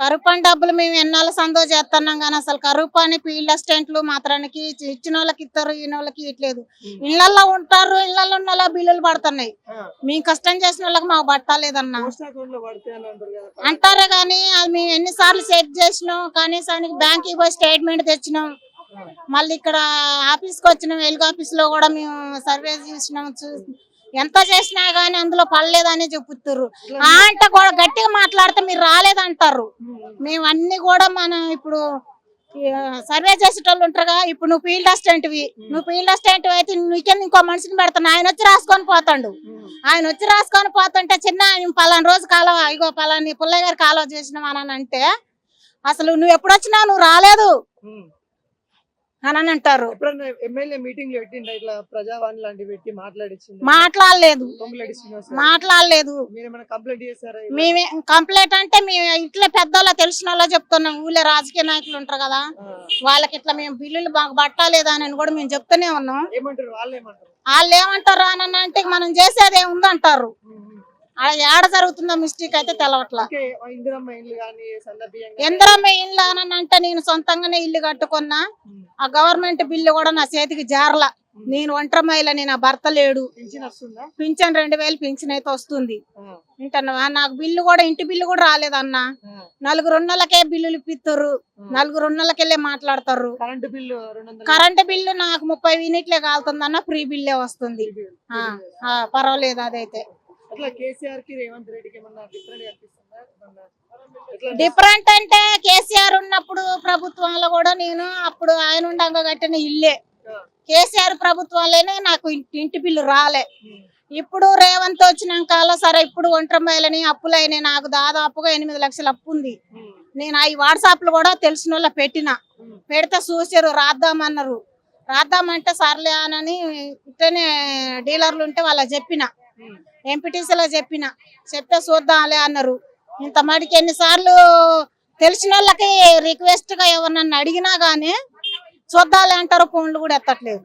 కరువు పని డబ్బులు మేము ఎన్నాళ్ళు సందో చేస్తున్నాం కానీ అసలు కరువు పని ఫీల్డ్ అసిస్టెంట్లు మాత్రానికి ఇచ్చి- ఇచ్చిన వాళ్ళకి ఇస్తారు ఈయన వాళ్ళకి ఇట్లేదు ఇళ్ళలో ఉంటారు ఇళ్ళలో ఉన్న వాళ్ళ బిల్లులు పడుతున్నాయి. మేము కష్టం చేసిన వాళ్ళకి మాకు పట్టలేదన్నా. అంటారు కానీ అది మేము ఎన్నిసార్లు సెట్ చేసినాం కనీసానికి బ్యాంక్కి పోయి స్టేట్మెంట్ తెచ్చినాం. మళ్ళీ ఇక్కడ ఆఫీస్కి వచ్చినాం వెలుగు ఆఫీస్లో కూడా మేము సర్వే చేసినాం ఎంత చేసినా గానీ అందులో పడలేదని చెప్పుతుర్రు. ఆ అంటే కూడా గట్టిగా మాట్లాడితే మీరు రాలేదంటారు. మేము అన్ని కూడా మనం ఇప్పుడు సర్వే చేసేటోళ్ళు ఉంటారుగా ఇప్పుడు నువ్వు ఫీల్డ్ అసిస్టెంట్వి. నువ్వు ఫీల్డ్ అసిస్టెంట్ అయితే నీకెందుకు ఇంకో మనిషిని పెడతాను? ఆయన వచ్చి రాసుకొని పోతాడు. ఆయన వచ్చి రాసుకొని పోతుంటే చిన్న ఆయన పలానా రోజు కాలువ ఇగో పలాని పుల్లయ్య గారు కాలువ చేసినాం అని అంటే అసలు నువ్వు ఎప్పుడు వచ్చినావు నువ్వు రాలేదు. అని అంటారు. మాట్లాడలేదు. మాట్లాడలేదు. మేమే కంప్లైంట్ అంటే మేము ఇంట్లో పెద్దోళ్ళ తెలిసిన వాళ్ళ చెప్తున్నాం. ఊళ్ళో రాజకీయ నాయకులు ఉంటారు కదా. వాళ్ళకి ఇట్లా మేము బిల్లులు మాకు పట్టలేదా అని కూడా మేము చెప్తూనే ఉన్నాం. వాళ్ళు ఏమంటారు? అని అంటే మనం చేసేది ఆడ ఏడ జరుగుతుందో మిస్టేక్ అయితే తెలవట్లా. ఇందిరమ్మ ఇల్లు అని అంటే నేను సొంతంగానే ఇల్లు కట్టుకున్నా. ఆ గవర్నమెంట్ బిల్లు కూడా నా చేతికి జారల. నేను ఒంటరి మహిళ నేను ఆ భర్త లేడు. పింఛన్ రెండు వేలు పింఛన్ అయితే వస్తుంది. ఆ, వింటున్నావా నాకు బిల్లు కూడా ఇంటి బిల్లు కూడా రాలేదన్నా. నలుగురు ఉన్నోళ్ళకే బిల్లులు ఇప్పిస్తారు నలుగురు ఉన్నోళ్ళకెళ్ళే మాట్లాడతారు. 'కరెంటు బిల్లు నాకు ముప్పై యూనిట్లే కాలుతుందన్న ఫ్రీ బిల్లే వస్తుంది. పర్వాలేదు అదైతే. డిఫరెంట్ అంటే కేసీఆర్ ఉన్నప్పుడు ప్రభుత్వంలో కూడా నేను అప్పుడు ఉండగా కట్టిన ఇల్లే. కేసీఆర్ ప్రభుత్వంలోనే నాకు ఇంటి బిల్లు రాలే. ఇప్పుడు రేవంత్ వచ్చినాక సరే ఇప్పుడు ఒంటరి మహిళని అప్పులైన నాకు దాదాపుగా ఎనిమిది లక్షల అప్పు ఉంది నేను ఆ వాట్సాప్లో కూడా తెలిసిన వాళ్ళ పెట్టిన. పెడితే చూసారు రాద్దామన్నారు. రాద్దామంటే సర్లే అని ఇట్టనే డీలర్లు ఉంటే వాళ్ళ చెప్పిన. ఎంపీటీసీలో చెప్పిన. చెప్తే చూద్దాంలే అన్నారు. ఇంత మటుకు ఎన్నిసార్లు తెలిసిన వాళ్ళకి రిక్వెస్ట్గా ఎవరినన్నా అడిగినా కానీ చూద్దాలే అంటారు ఫోన్లు కూడా ఎత్తట్లేదు.